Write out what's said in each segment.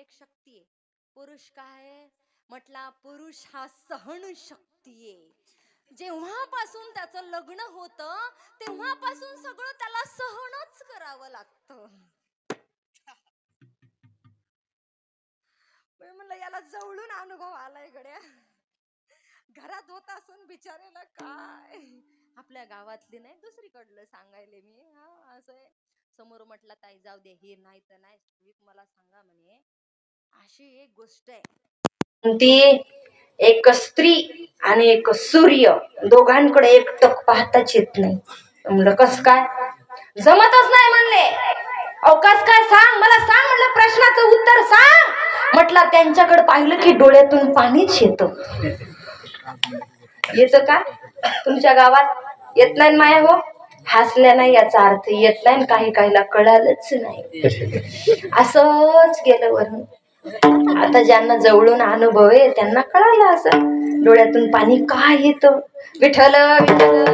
एक शक्ती आहे. पुरुष काय म्हटला पुरुष हा सहन शक्ती आहे जेव्हापासून त्याचं लग्न होत तेव्हापासून सगळं त्याला सहनच करावं लागतं. म्हणलं याला जवळून अनुभव आलाय गड्या. घरात होत असून बिचारेला काय? आपल्या गावातली नाही दुसरीकडलं सांगायले मी. हा असं आहे. समोर म्हटलं ताई जाऊ दे हे नाही तर नाही. मला सांगा म्हणे. अशी एक गोष्ट आहे. ती एक स्त्री आणि एक सूर्य दोघांकडे एकटक पाहताच येत नाही. म्हणलं कस काय? जमतच नाही म्हणले. अहो कस काय सांग? मला सांग म्हणलं प्रश्नाचं उत्तर सांग. म्हटलं त्यांच्याकडे पाहिलं की डोळ्यातून पाणीच येत. येत का? तुमच्या गावात येत नाही माया हो. हसल्या नाही याचा अर्थ येत नाही काही काहीला कळालंच नाही. असंच गेलं वरून. आता ज्यांना जवळून अनुभव आहे त्यांना कळालं असं. डोळ्यातून पाणी काय येत? विठल विठल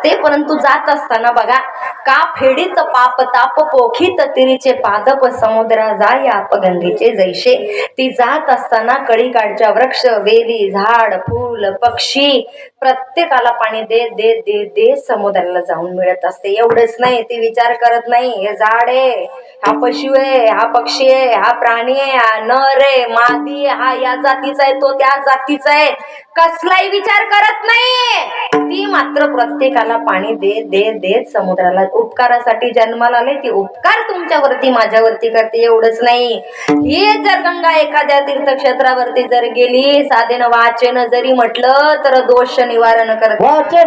असते परंतु जात असताना बघा का फेडीत पाप ताप पोखीत तिरीचे पादप समुद्रा जाय या गंगेचे जैसे. ती जात असताना कळीकाडच्या वृक्ष वेली झाड फूल पक्षी प्रत्येकाला पाणी देत दे दे देत समुद्राला जाऊन मिळत असते. एवढंच नाही ती विचार करत नाही. हे झाड आहे. हा पशु आहे हा पक्षी आहे हा प्राणी आहे हा नर आहे मादी आहे, हा या जातीचा आहे तो त्या जातीचा आहे. कसलाही विचार करत नाही ती मात्र प्रत्येकाला पाणी देत देत देत समुद्राला. उपकारासाठी जन्माला आले ती उपकार तुमच्यावरती माझ्यावरती करते एवढंच नाही. ही जर गंगा एखाद्या तीर्थक्षेत्रावरती जर गेली साधेन वाचन जरी म्हटलं तर दोष निवारण करते. वाचे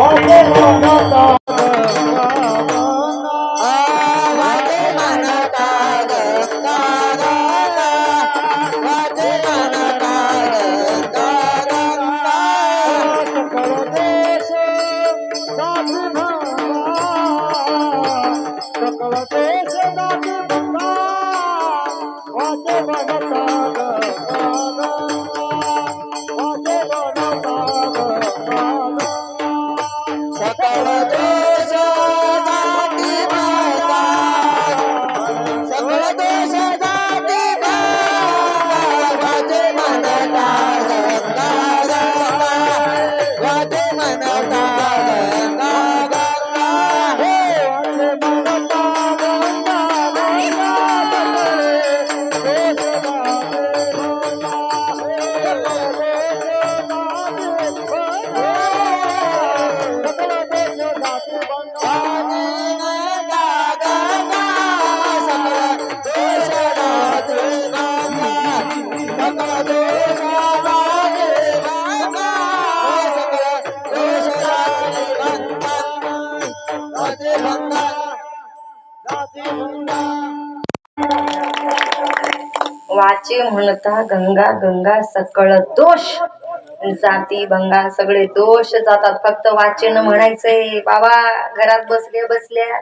म्हणता गंगा वाचे म्हणता गंगा गंगा सकळ दोष. जाती भंगा सगळे दोष जातात. फक्त वाचन म्हणायचंय बाबा घरात बसल्या बसल्या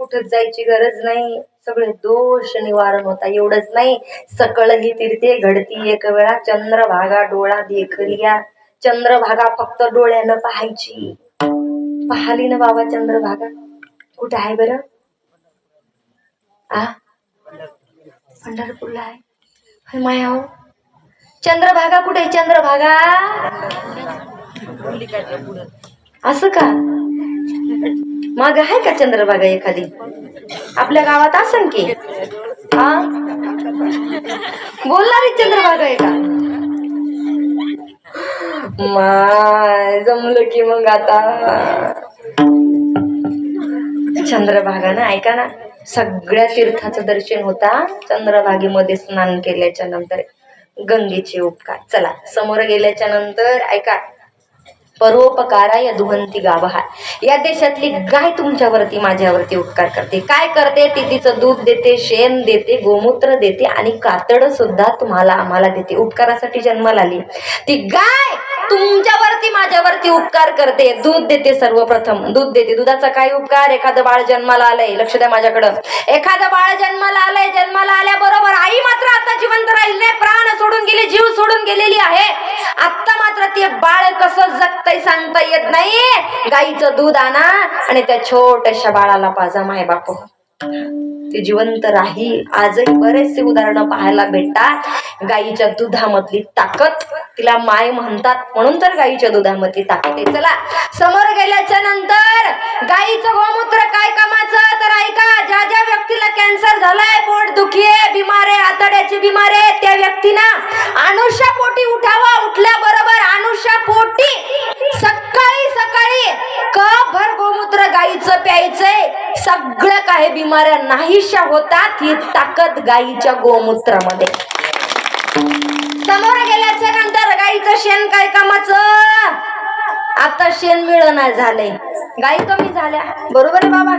कुठं जायची गरज नाही. सगळे दोष निवारण होता एवढंच नाही. सकळ ही तीर्थे घडती एक वेळा चंद्रभागा डोळा देखलिया. चंद्रभागा फक्त डोळ्यानं पाहायची. पाहिली ना बाबा चंद्रभागा कुठे आहे बरं? आ? पंढरपूरला आहे. माया चंद्रभागा कुठे आहे? चंद्रभागा? असं का? माग आहे का चंद्रभागा एखादी? आपल्या गावात असन की? हा बोलणारी चंद्रभागा आहे का? माय जमलं की मग आता. चंद्रभागा ना ऐका ना. सगळ्या तीर्थाचं दर्शन होता. चंद्रभागेमध्ये स्नान केल्याच्यानंतर गंगेचे उपकार. चला समोर गेल्याच्यानंतर ऐका. परोपकारा या दुहंती गावहार या देशातली गाय तुमच्यावरती माझ्यावरती उपकार करते. काय करते? ती तिचं दूध देते शेण देते गोमूत्र देते आणि कातड सुद्धा तुम्हाला आम्हाला देते. उपकारासाठी जन्माला आली. ती गाय तुमच्यावरती माझ्यावरती उपकार करते. दूध देते सर्वप्रथम. दूध देते. दुधाचा काय उपकार? एखादं बाळ जन्माला आलंय. लक्ष द्या माझ्याकडं. एखादं बाळ जन्माला आलंय. जन्माला आल्याबरोबर आई मात्र आता जिवंत राहिली नाही. प्राण सोडून गेली जीव सोडून गेलेली आहे. आता मात्र ते बाळ कसं जगतय सांगता येत नाही गाईचं दूध आणा आणि त्या छोट्याशा बाळाला पाजा माय बापू ते जिवंत राहील आजही बरेचसे उदाहरणं पाहायला भेटतात. गाईच्या दुधामधली ताकद तिला माय म्हणतात. म्हणून तर गाईच्या दुधामधली ताकद आहे. चला समोर गेल्याच्यानंतर गाईचं गोमूत्र काय कामाचं? तर ऐका ज्या ज्या व्यक्तीला कॅन्सर झालाय पोट दुखी आहे बिमार आहे आतड्याची बिमार आहे त्या व्यक्तीनं अनुष्या पोटी उठावा. उठल्याबरोबर अनुष्या पोटी सकाळी सकाळी कप भर गोमूत्र गाईचं प्यायचंय सगळ्या काही बिमाऱ्या नाहीशा होतात ही ताकद गाईच्या गोमूत्रामध्ये. समोर गेल्याच्यानंतर गाईचं शेण काय कामाचं? आता शेण मिळना झालंय. गाई कमी झाल्या. बरोबर आहे बाबा?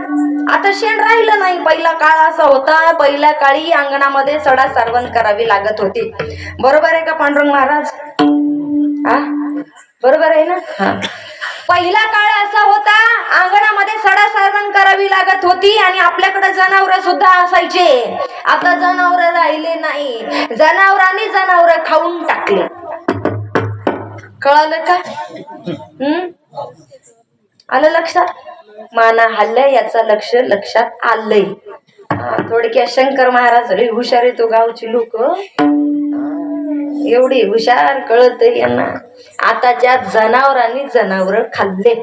आता शेण राहिलं नाही. पहिला काळ असा होता. पहिल्या काळी अंगणामध्ये सडा सारवण करावी लागत होती. बरोबर आहे का पांडुरंग महाराज? हा? बरोबर आहे ना? हा. पहिला काळ असा होता अंगणामध्ये सडा सारण करावी लागत होती आणि आपल्याकडे जनावर सुद्धा असायचे. आता जनावर राहिले नाही. जनावरांनी जनावर खाऊन टाकले. कळालं का? हम्म? आलं लक्षात? माना हल्लय याचं लक्ष लक्षात आलंय. थोडक्या थोडक्यात शंकर महाराज रे हुशार आहे तो हो गावची लोक. एवढी हुशार कळत यांना. आताच्या जनावरांनी जनावर खाल्ले.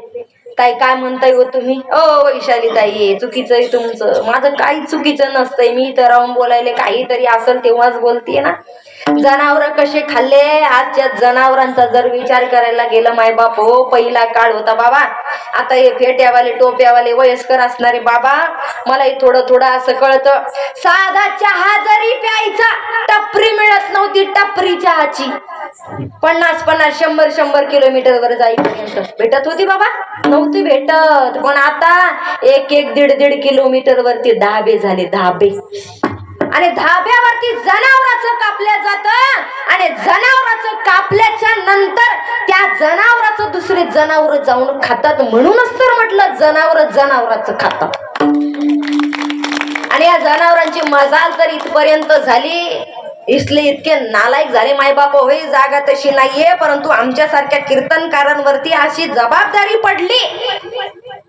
ताई काय म्हणताय हो तुम्ही? ओ वैशाली ताई चुकीचं आहे तुमचं. माझं काही चुकीचं नसतंय. मी तर राहून बोलायले काहीतरी असेल तेव्हाच बोलते ना. जनावर कसे खाल्ले? आजच्या जनावरांचा जर विचार करायला गेलं माय बाप हो पहिला काळ होता बाबा. आता हे फेट्यावाले टोप्यावाले वयस्कर असणारे बाबा मलाही थोडं थोडं असं कळतं. साधा चहा जरी प्यायचा टपरी मिळत नव्हती टपरी चहाची. पन्नास पन्नास शंभर शंभर किलोमीटर वर जाईपर्यंत. भेटत होती बाबा? नव्हती भेटत. पण आता एक एक दीड दीड किलोमीटर वरती धाबे झाले धाबे. आणि धाब्यावरती जनावराचं कापलं जात. आणि जनावराचं कापल्याच्या नंतर त्या जनावराचं दुसरे जनावर जाऊन खातात. म्हणूनच तर म्हटलं जनावर जनावराचं खातात. आणि या जनावरांची मजाल तर इथपर्यंत झाली. इसले इतके नालायक झाले. मायबाप होय जागा तशी नाहीये परंतु आमच्यासारख्या कीर्तनकारांवरती अशी जबाबदारी पडली.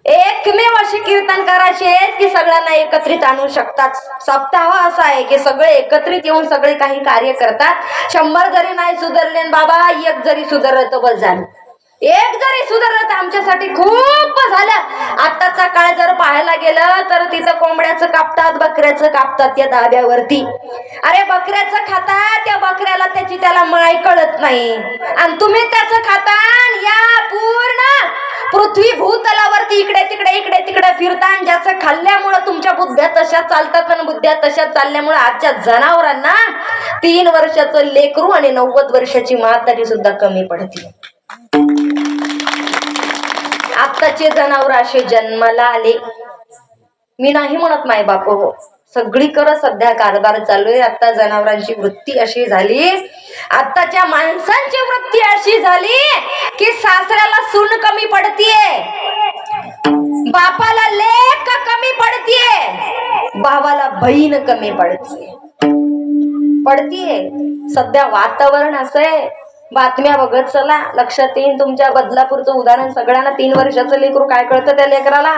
एकमेव असे कीर्तनकाराचे आहेत की सगळ्यांना एकत्रित आणू शकतात. सप्ताह असा आहे की सगळे एकत्रित येऊन सगळे काही कार्य करतात. शंभर जरी नाही सुधारले बाबा एक जरी सुधारलं तर बस झालं. एक जरी सुधारलं तर आमच्यासाठी खूप झालं. आताचा काळ जर पाहायला गेलं तर तिचं कोंबड्याचं कापतात बकऱ्याचं कापतात त्या धाब्यावरती. अरे बकऱ्याचं खाता त्या बकऱ्याला त्याची त्याला माय कळत नाही. आणि तुम्ही त्याचं खाता आणि या पूर्ण पृथ्वी भूतलावरती इकडे तिकडे इकडे तिकडे फिरता आणि ज्याचं खाल्ल्यामुळं तुमच्या बुद्ध्या तशा चालतात आणि बुद्ध्या तशा चालल्यामुळे आजच्या जनावरांना तीन वर्षाचं लेकरू आणि नव्वद वर्षाची म्हातारी सुद्धा कमी पडते. आत्ताचे जनावर असे जन्माला आले. मी नाही म्हणत माय बाप हो. सगळीकडे सध्या कारभार चालू आहे. आता जनावरांची वृत्ती अशी झाली. आताच्या माणसांची वृत्ती अशी झाली की सासऱ्याला सून कमी पडतीये. बापाला लेख कमी पडतीये. भावाला बहीण कमी पडतीये. पडतीये. सध्या वातावरण असं आहे. बातम्या बघत चला. लक्षात येईन तुमच्या बदलापूरचं उदाहरण. सगळ्यांना तीन वर्षाचं लेकरू काय कळतं त्या लेकराला?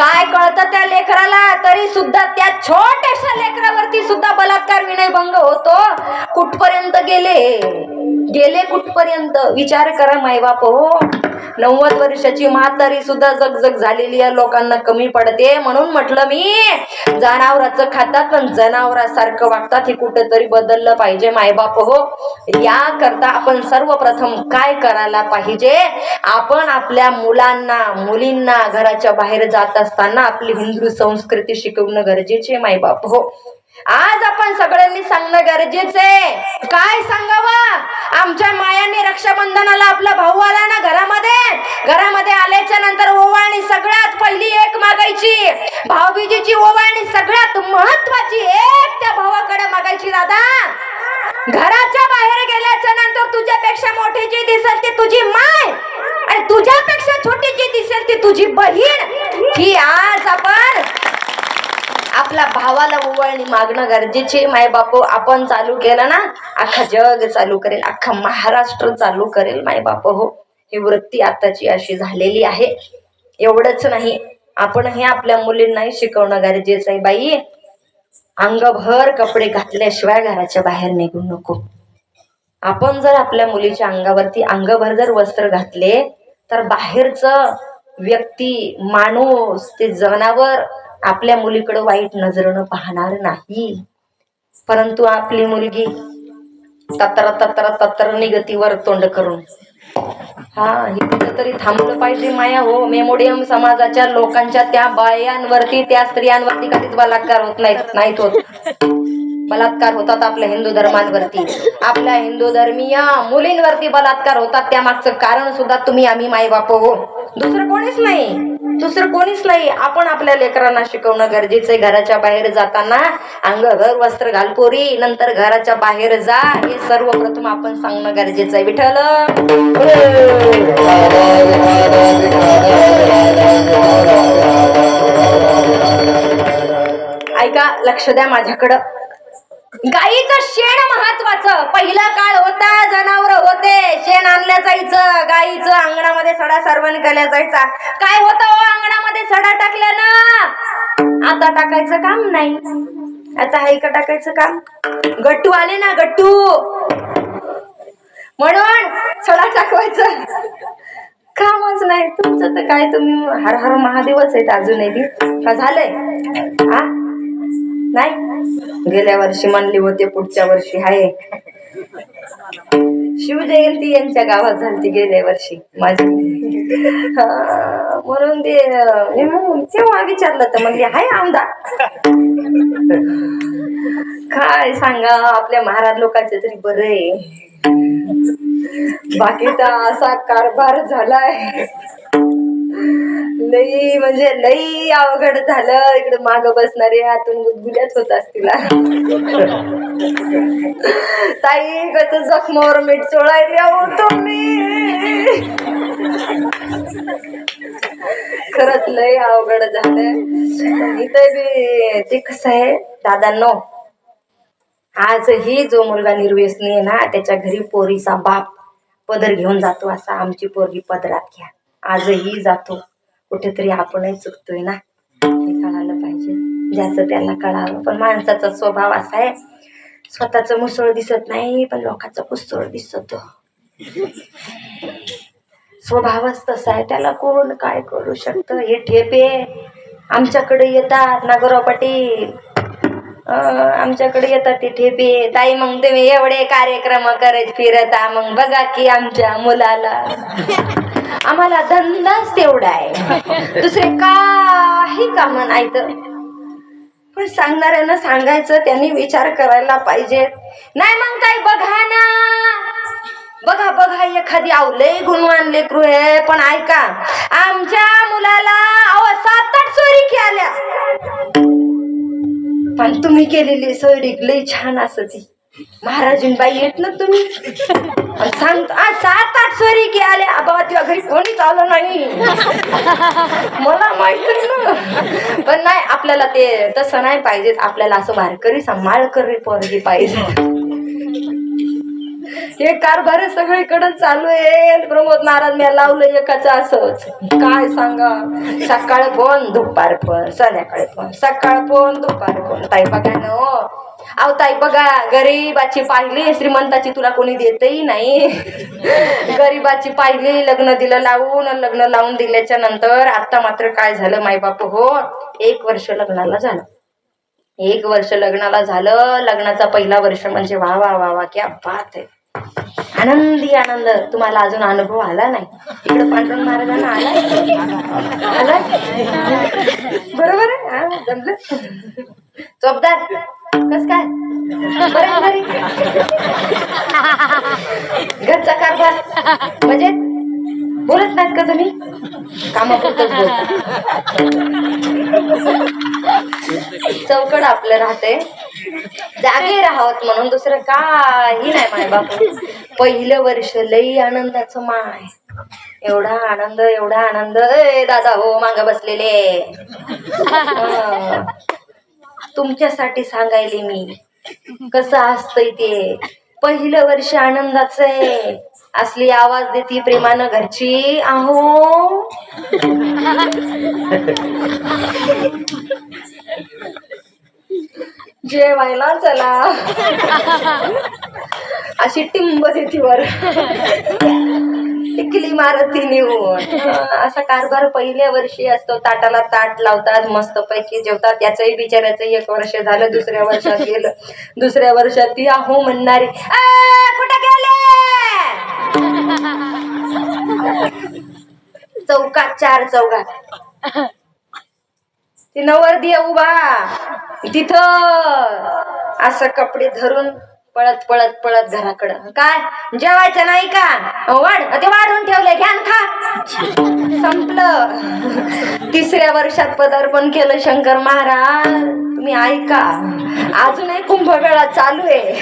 काय कळतं त्या लेकराला? तरी सुद्धा त्या छोट्याशा लेकरावरती सुद्धा बलात्कार विनयभंग होतो. कुठपर्यंत गेले? गेले कुठपर्यंत? विचार करा मायबाप हो. नव्वद वर्षाची म्हातारी सुद्धा जग जग झालेली आहे लोकांना कमी पडते. म्हणून म्हटलं मी जनावराचं खातात पण जनावरासारखं वागतात हे कुठंतरी बदललं पाहिजे मायबाप हो. या करता आपण सर्वप्रथम काय करायला पाहिजे? आपण आपल्या मुलांना मुलींना घराच्या बाहेर जात असताना आपली हिंदू संस्कृती शिकवणं गरजेचे आहे मायबाप हो. आज आपण सगळ्यांनी सांगणं गरजेचं आहे. काय सांगावं? आमच्या मायाने रक्षाबंधनाला आपला भाऊ आला ना घरामध्ये. घरामध्ये आल्याच्यानंतर ओवाळणी सगळ्यात पहिली एक मागायची. भाऊबीजीची ओवाळणी सगळ्यात महत्वाची एक त्या भावाकडे मागायची दादा. घराच्या बाहेर गेल्याच्यानंतर तुझ्यापेक्षा मोठी जी दिसेल ती तुझी माय. आणि तुझ्यापेक्षा छोटी जी दिसेल ती तुझी बहीण. ही आज आपण आपल्या भावाला ओवाळणी मागणं गरजेचे माय बापू आपण चालू केलं ना अख्खा जग चालू करेल अख्खा महाराष्ट्र चालू करेल माय बाप हो. ही वृत्ती आताची अशी झालेली आहे. एवढंच नाही आपण हे आपल्या मुलींनाही शिकवणं गरजेचं आहे बाई. अंगभर कपडे घातल्याशिवाय घराच्या बाहेर निघू नको. आपण जर आपल्या मुलीच्या अंगावरती अंगभर जर वस्त्र घातले तर बाहेरच व्यक्ती माणूस ते जनावर आपल्या मुलीकडे वाईट नजरेनं पाहणार नाही. परंतु आपली मुलगी तत्र तत्र तत्र निगतीवर तोंड करून. हा हे कुठं तरी थांबलं पाहिजे माया हो. मेमोडियम समाजाच्या लोकांच्या त्या बायांवरती त्या स्त्रियांवरती कधीच बलात्कार होत नाहीत नाहीत होत. बलात्कार होतात आपल्या हिंदू धर्मांवरती. आपल्या हिंदू धर्मीय मुलींवरती बलात्कार होतात त्या मागचं कारण सुद्धा तुम्ही आम्ही माई बाप हो. दुसरं कोणीच नाही. दुसरं कोणीच नाही. आपण आपल्या लेकरांना शिकवणं गरजेचं आहे. घराच्या बाहेर जाताना अंग घर वस्त्र घालपोरी नंतर घराच्या बाहेर जा. हे सर्वप्रथम आपण सांगणं गरजेचं आहे. विठ्ठल! ऐका लक्ष द्या माझ्याकडं. गाईचं शेण महत्वाचं. पहिला काळ होता जनावर होते. शेण आणल्या जायचं गाईचं अंगणामध्ये सडा सर्वण केल्या जायचा. काय होत हो अंगणामध्ये सडा टाकल्या ना? आता टाकायचं काम नाही. आता हाय का टाकायचं काम? गट्टू आले ना गट्टू? म्हणून सडा टाकवायचं. कामच नाही. तुमचं तर काय तुम्ही हर हर महादेवच आहेत अजूनही. बी झालंय. हा? नाही? गेल्या वर्षी म्हणले होते पुढच्या वर्षी आहे शिवजयंती यांच्या गावात झाली गेल्या वर्षी माझी. म्हणून ते तेव्हा विचारलं तर म्हणजे हाय आमदार. काय सांगा आपल्या महाराज लोकांचे तरी बरं आहे. बाकीचा असा कारभार झालाय. लई म्हणजे लई अवघड झालं. इकडे माग बसणारे आतून गुदगुल्याच होत असतील. ताई कस जखमावर मीठ चोळायला आहो तुम्ही. खरंच लय अवघड झालंय. इथं बी ते कसं आहे दादांनो आजही जो मुलगा निर्व्यसनी आहे ना त्याच्या घरी पोरीचा बाप पदर घेऊन जातो असा आमची पोरगी पदरात घ्या. आजही जातो. कुठेतरी आपणही चुकतोय ना. हे कळालं पाहिजे. ज्याचं त्याला कळावं पण माणसाचा स्वभाव असा आहे स्वतःच मुसळ दिसत नाही पण लोकांचं कुसळ दिसत. स्वभावच तसा आहे. त्याला कोण काय करू शकतं? हे ठेपे आमच्याकडे येतात नागोराव पाटील आमच्याकडे येतात ते ठेपे ताई मग तुम्ही एवढे कार्यक्रम करत फिरता. मग बघा की आमच्या मुलाला. आम्हाला धंदाच तेवढा आहे. दुसरे काही काम नाहीत पण सांगणाऱ्यांना सांगायचं त्यांनी विचार करायला पाहिजे. नाही मग काय बघा ना. बघा बघा एखादी आवले गुणवान लेकरू आहे पण ऐका आमच्या मुलाला सात आठ सोयरी आल्या पण तुम्ही केलेली सोयरी लई छान असं महाराजांबाई येत ना तुम्ही? सांगतो आज सात आठ सोयरी की आले. बाबा तुझ्या घरी कोणीच आलं नाही. मला माहीत ना. पण नाही आपल्याला ते तसं नाही पाहिजे आपल्याला असं वारकरी सांभाळकरी पोरगी पाहिजे. हे कारभार सगळीकडे चालू आहे. प्रमोद महाराज मी लावलं एकाच असंच. काय सांगा? सकाळ फोन दुपार फोन संध्याकाळी फोन सकाळ फोन दुपार फोन ताई बघा ना हो. अहो ताई बघा गरीबाची पाहिली श्रीमंताची तुला कोणी देतही नाही. गरीबाची पाहिली लग्न दिलं लावून लग्न लावून दिल्याच्या नंतर आता मात्र काय झालं मायबाप हो? एक वर्ष लग्नाला झालं. एक वर्ष लग्नाला झालं. लग्नाचा पहिला वर्ष म्हणजे वा वा वा वा. क्या बात आहे. आनंदी आनंद. तुम्हाला अजून अनुभव आला नाही. इकडे पांडुरंग महाराजांना आला आला बरोबर आहे? हा, जमलं. चोपदार कस काय? घरचा कारभार. म्हणजे? बोलत नाहीत का तुम्ही? कामापुरतच बोलता. चौकड आपलं राहते जागे राहावत म्हणून दुसरं काही नाही माय बापू. पहिलं वर्ष लई आनंदाचं माय. एवढा आनंद एवढा आनंद. ए दादा हो मांग बसलेले. तुमच्यासाठी सांगायले मी. कसं असतंय ते? पहिलं वर्ष आनंदाचं आहे. असली आवाज देती प्रेमानं घरची. आहो. जेवायला चला. अशी टिंब देती वर. टिकली मारती नेऊन असा कारभार पहिल्या वर्षी असतो. ताटाला ताट लावतात मस्त पैकी जेवतात. याचंही बिचाऱ्याचं एक वर्ष झालं दुसऱ्या वर्षात गेलं. दुसऱ्या वर्षात ती आहो म्हणणारी कुठे गेले? चौकात चार चौकात. ती नवरदी उभा. तिथं असं कपडे धरून पळत पळत पळत घराकडं. काय? जेवायचं नाही का? वाढ. ते वाढून ठेवले घ्या खा. संपलं. तिसऱ्या वर्षात पदार्पण केलं शंकर महाराज. तुम्ही ऐका. अजूनही कुंभमेळा चालू आहे.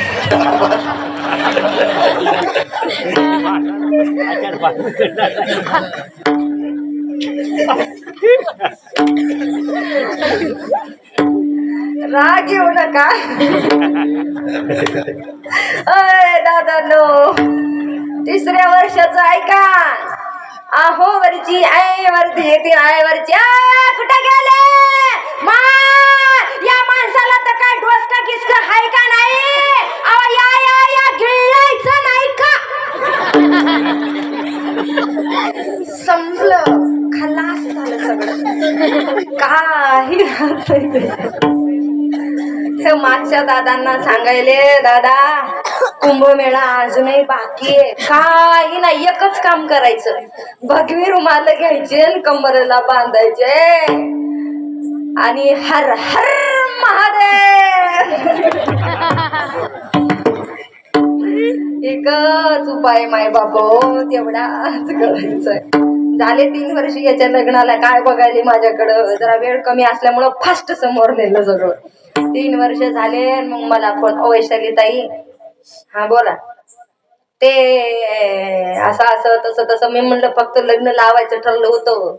राग येऊ नका. अय दादा नो तिसऱ्या वर्षाचं ऐका. आहो वरची आय वरती येते आय वरची. आ, कुठे गेले? मा या माणसाला तर काय डोसका किसका हाय का नाही? अहो या या या गिळायचं नाही का? संपलं. खलास झालं सगळं. काही मागच्या दादांना सांगायले दादा कुंभमेळा अजूनही बाकी आहे. काही नाही एकच काम करायचं. भगवी रुमाल घ्यायचे आणि कंबरेला बांधायचे. आणि हर हर महादेव! एकच उपाय माय बापो तेवढाच करायचंय. झाले तीन वर्ष याच्या लग्नाला काय बघायले माझ्याकडं? जरा वेळ कमी असल्यामुळं फास्ट समोर नेलं सगळं. तीन वर्ष झाले मग मला फोन वैशाली ताई हा बोला. ते असं असं तसं तसं मी म्हणलं फक्त लग्न लावायचं ठरलं होतं.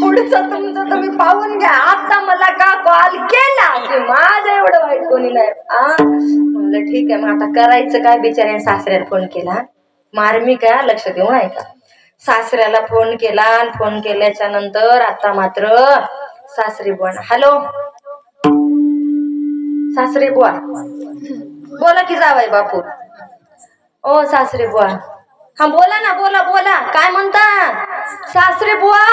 पुढचं तुमचं तुम्ही पाहून घ्या. आता मला का कॉल केला? की माझं एवढं वाईट कोणी नाही. म्हणलं ठीक आहे मग आता करायचं काय बिचाऱ्याने सासऱ्याला फोन केला? मार्मिक आहे लक्ष देऊन ऐका सासऱ्याला फोन केला आणि फोन केल्याच्यानंतर आता मात्र सासरी बुवा हॅलो सासरे बुवा. बोला की जावाय बापू. ओ सासरे बुवा. हा बोला ना बोला बोला. काय म्हणता? सासरे बुवा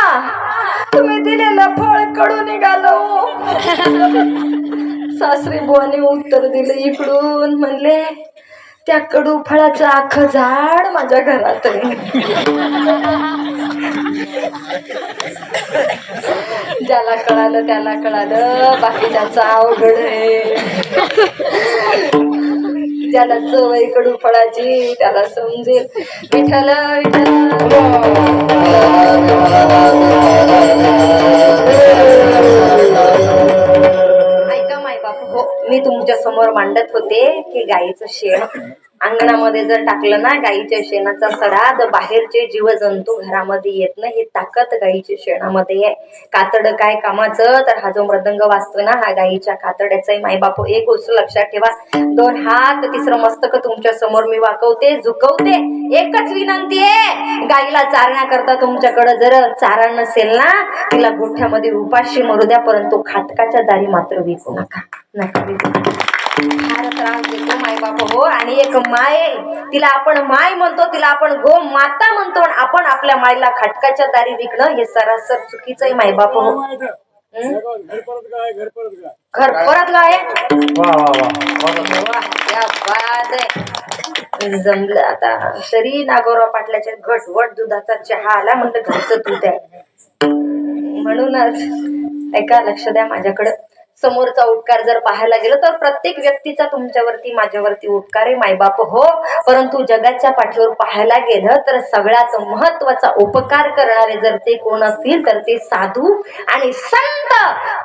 तुम्ही दिलेलं फळकडून निघालो हो. सासरे बुवाने उत्तर दिलं इकडून. म्हणले त्या कडू फळाचं अख्खं झाड माझ्या घरात आहे ज्याला कळालं त्याला कळालं. बाकी त्याचं अवघड आहे. ज्याला चवय कडू फळाची त्याला समजेल. विठ्ठल विठ्ठल. हो, मी तुमच्यासमोर मांडत होते की गाईचं शेण अंगणामध्ये जर टाकलं ना गाईच्या शेणाचा सडा तर बाहेरचे जीवजंतू घरामध्ये येत नाही हे ताकद गाईच्या शेणामध्ये आहे. कातड काय कामाचं? तर हा जो मृदंग वाचतो ना हा गाईच्या कातड्याचा मायबाप एक गोष्ट लक्षात ठेवा दोन हात तिसरं मस्तक तुमच्यासमोर मी वाकवते झुकवते एकच विनंती आहे. गाईला चारण्याकरता तुमच्याकडे जर चारा नसेल ना तिला गोठ्यामध्ये उपाशी मरू द्या परंतु खाटकाच्या दारी मात्र विकू नका. नका विकू माय बाप हो आणि एक माय तिला आपण माय म्हणतो तिला आपण गो माता म्हणतो आपण आपल्या मायला खटकाच्या दारी विकणं हे सरासर चुकीचं आहे माय बाप हो घर परत काय आहे जमलं आता शरी नागोराव पाटलाच्या घटवट दुधाचा चहा आला. म्हणलं घरचं दूध आहे म्हणूनच ऐका लक्ष द्या माझ्याकडं समोरचा उपकार जर पाहायला गेलं तर प्रत्येक व्यक्तीचा तुमच्यावरती माझ्यावरती उपकार आहे मायबाप हो. परंतु जगाच्या पाठीवर पाहायला गेलं तर सगळ्यात महत्त्वाचा उपकार करणारे जर ते कोण असतील तर ते साधू आणि संत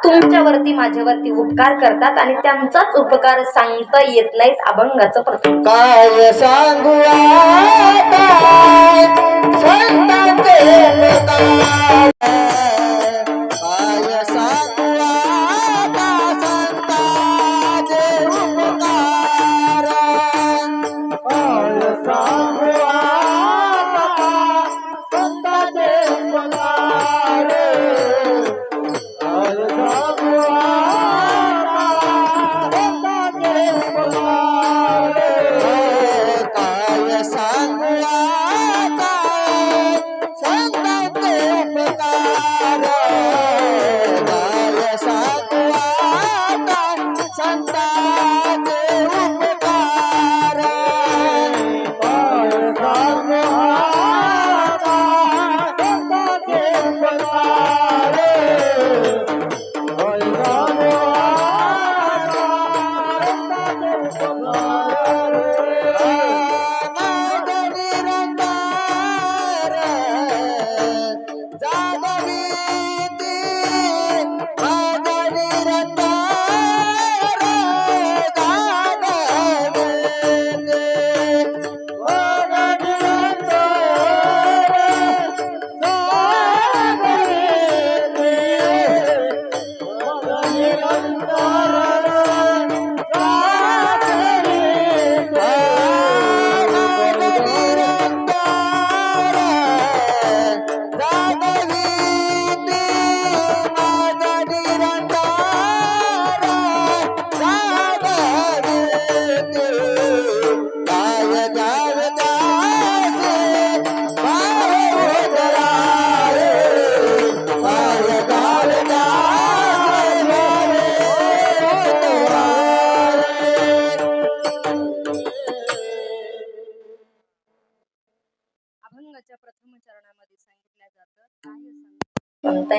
तुमच्यावरती माझ्यावरती उपकार करतात आणि त्यांचाच उपकार सांगता येत नाहीत अभंगाचं प्रथम काय सांगू संत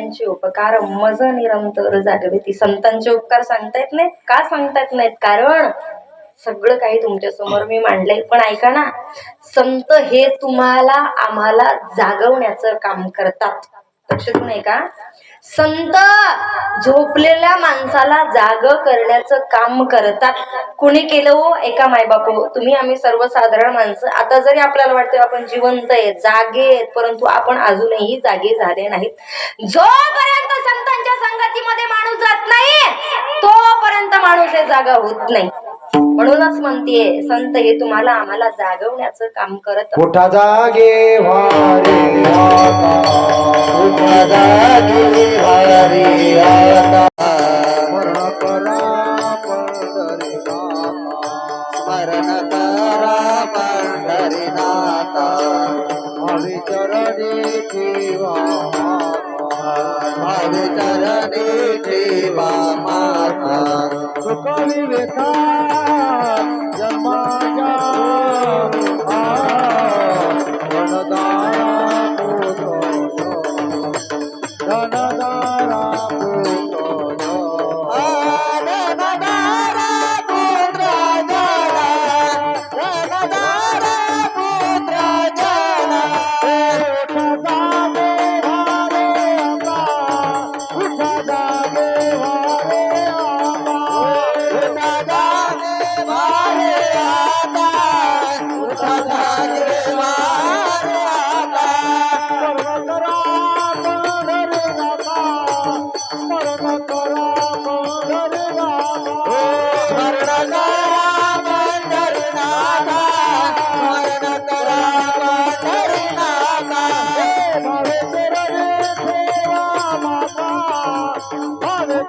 त्यांचे उपकार मज निरंतर जागवे. ती संतांचे उपकार सांगता येत नाहीत. का सांगता येत नाहीत? कारण सगळं काही तुमच्यासमोर मी मांडलंय. पण ऐका ना संत हे तुम्हाला आम्हाला जागवण्याचं काम करतात. लक्षात नाही का संत झोपलेल्या माणसाला जाग करण्याचं काम करतात. कुणी केलं हो? एका मायबापू. तुम्ही आम्ही सर्वसाधारण माणसं. आता जरी आपल्याला वाटतं आपण जिवंत आहे जागे आहेत परंतु आपण अजूनही जागे झाले नाहीत. जोपर्यंत संतांच्या संगतीमध्ये माणूस जात नाही तोपर्यंत माणूस हे जागा होत नाही. म्हणूनच म्हणतीये संत हे तुम्हाला आम्हाला जागवण्याचं काम करत उठा जागे वारे आता उठा जागे वारे आता. स्मरण करा पंढरीनाथा स्मरण करा पंढरीनाथा भावी चरणी ठेवा चरणी ठेवा সকলি রেখা জন্মা যা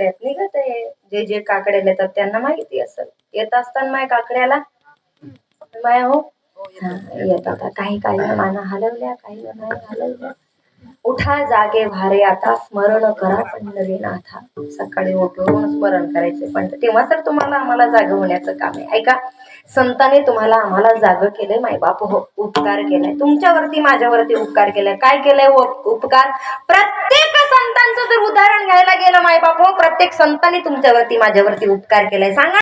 काकड्यात निघत आहे जे जे काकड्याला येतात त्यांना माहिती असेल. येत असताना माय काकड्याला माया हो. हा, येत आता काही काही माना हलवल्या काही नाही हलवल्या. उठा जागे भारे आता स्मरण करा पंढरीनाथा सकाळी उठून स्मरण करायचे पण तेव्हा तर तुम्हाला आम्हाला जाग होण्याचं काम आहे. ऐका संतांनी तुम्हाला आम्हाला जाग केलंय मायबाप हो उपकार केलाय. तुमच्यावरती माझ्यावरती उपकार केलाय. काय केलंय? उप- उपकार? प्रत्येक जर उदाहरण घ्यायला गेलं मायबाप हो प्रत्येक संतांनी तुमच्यावरती माझ्यावरती उपकार केलाय. सांगा